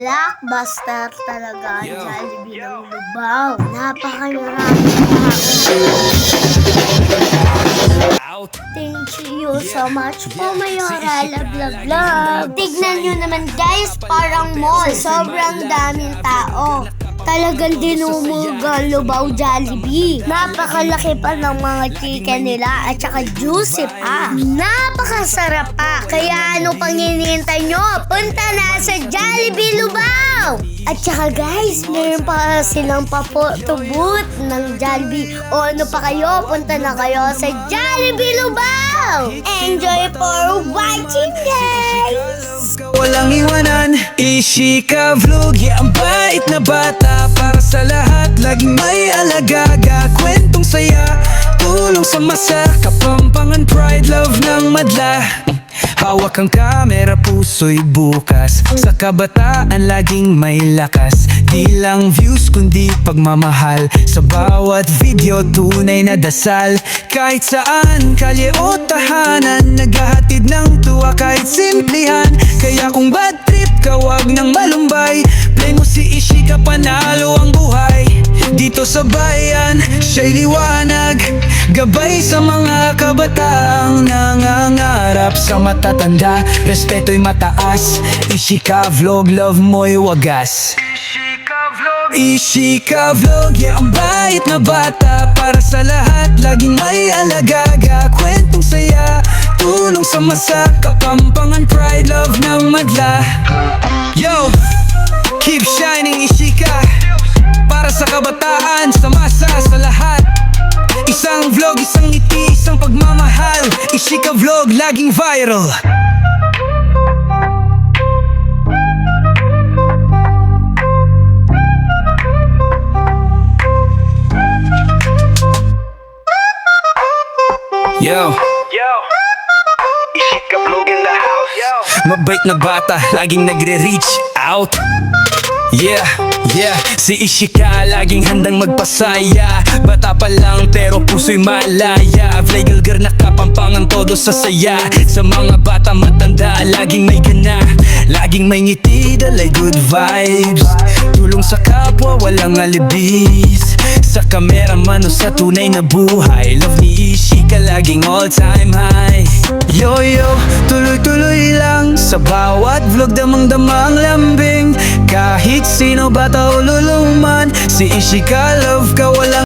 Blockbuster talaga ang. Jollibee ng Lubao. Out. Thank you so much po. Mayora. Love, love, love. Tignan nyo naman, guys. Parang mall. Sobrang daming tao. Talagang dinumuga ang Lubao Jollibee. Napakalaki pa ng mga chicken nila at saka juicy pa. Napakasarap pa. Kaya ano pang hinihintay nyo? Punta na sa Jollibee Lubao! At saka guys, meron pa silang pa-photo booth ng Jollibee. O ano pa kayo? Punta na kayo sa Jollibee Lubao! Enjoy for watching guys! Walang iwanan Ishika vlog Yeah, ang bait na bata. Para sa lahat Laging alagaga. Kwentong saya Tulong sa masa. Kapampangan pride Love ng madla. Hawak ang kamera, puso'y bukas. Sa kabataan, laging may lakas. Di lang views, kundi pagmamahal. Sa bawat video, tunay na dasal. Kahit saan, kalye o tahanan Naghahatid ng tuwa kahit simplihan. Kaya kung trip ka, wag nang malumbay. Play mo si Ishika, panalo ang buhay. Dito sa bayan, siya'y liwanag. Gabay sa mga kabataang nangangarap sa matatanda. Respeto'y mataas. Ishika vlog, love mo'y wagas. Ishika vlog, yeah, ang bait na bata. Para sa lahat, laging may alagaga Kwentong saya, tulong sa masa Kapampangan, pride, love ng madla. Yo, keep shining Ishika. Para sa kabataan, sa masa, sa lahat. Isang vlog, isang ngiti, isang pagmamahal. Ishika vlog, laging viral. Yo. Yo! Vlog in the house. Yo! Mabait na bata, laging nagre-reach out. Yeah, yeah. Si Ishika laging handang magpasaya. Bata pa lang pero puso'y malaya. Vlogger girl nakapampangan todo sa saya. Sa mga bata matanda laging may gana. Laging may ngiti dalay good vibes. Tulong sa kapwa walang alibis. Sa kameraman o sa tunay na buhay. Love ni Ishika laging all time high tuloy-tuloy lang Sa bawat vlog damang-damang lambing. Kahit sino bata o luluman Si Ishika love ka walang